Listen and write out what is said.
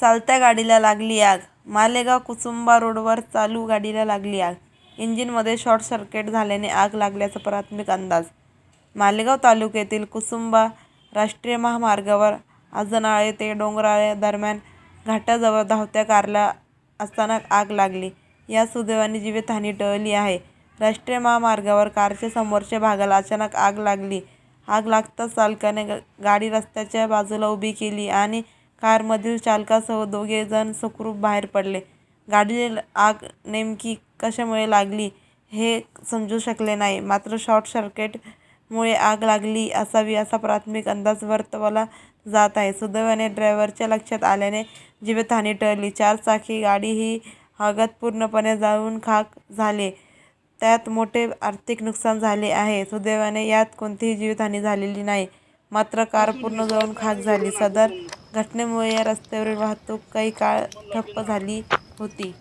चालत्या गाडीला लागली आग. मालेगाव कुसुंबा रोडवर चालू गाडीला लागली आग. इंजिनमध्ये शॉर्ट सर्किट झाल्याने आग लागल्याचा प्राथमिक अंदाज. मालेगाव तालुक्यातील कुसुंबा राष्ट्रीय महामार्गावर आजनाळे ते डोंगराळे दरम्यान घाटाजवळ धावत्या कारला असताना आग लागली. या सुदैवाने जीवितहानी टळली आहे. राष्ट्रीय महामार्गावर कारच्या समोरच्या भागाला अचानक आग लागली. आग लागताच चालकाने ग- गाडी रस्त्याच्या बाजूला उभी केली आणि कारमधील चालकासह दोघे जण सुखरूप बाहेर पडले. गाडीला आग नेमकी कशामुळे लागली हे समजू शकले नाही. मात्र शॉर्ट सर्किटमुळे आग लागली असावी असा प्राथमिक अंदाज वर्तवला जात आहे. सुदैवाने ड्रायव्हरच्या लक्षात आल्याने जीवितहानी टळली. चारचाकी गाडी ही हगत पूर्णपणे जाळून खाक झाले. त्यात मोठे आर्थिक नुकसान झाले आहे. सुदैवाने यात कोणतीही जीवितहानी झालेली नाही. मात्र कार पूर्ण जाऊन खाक झाली. सदर घटनेमुळे या रस्त्यावरील वाहतूक काही काळ ठप्प झाली होती.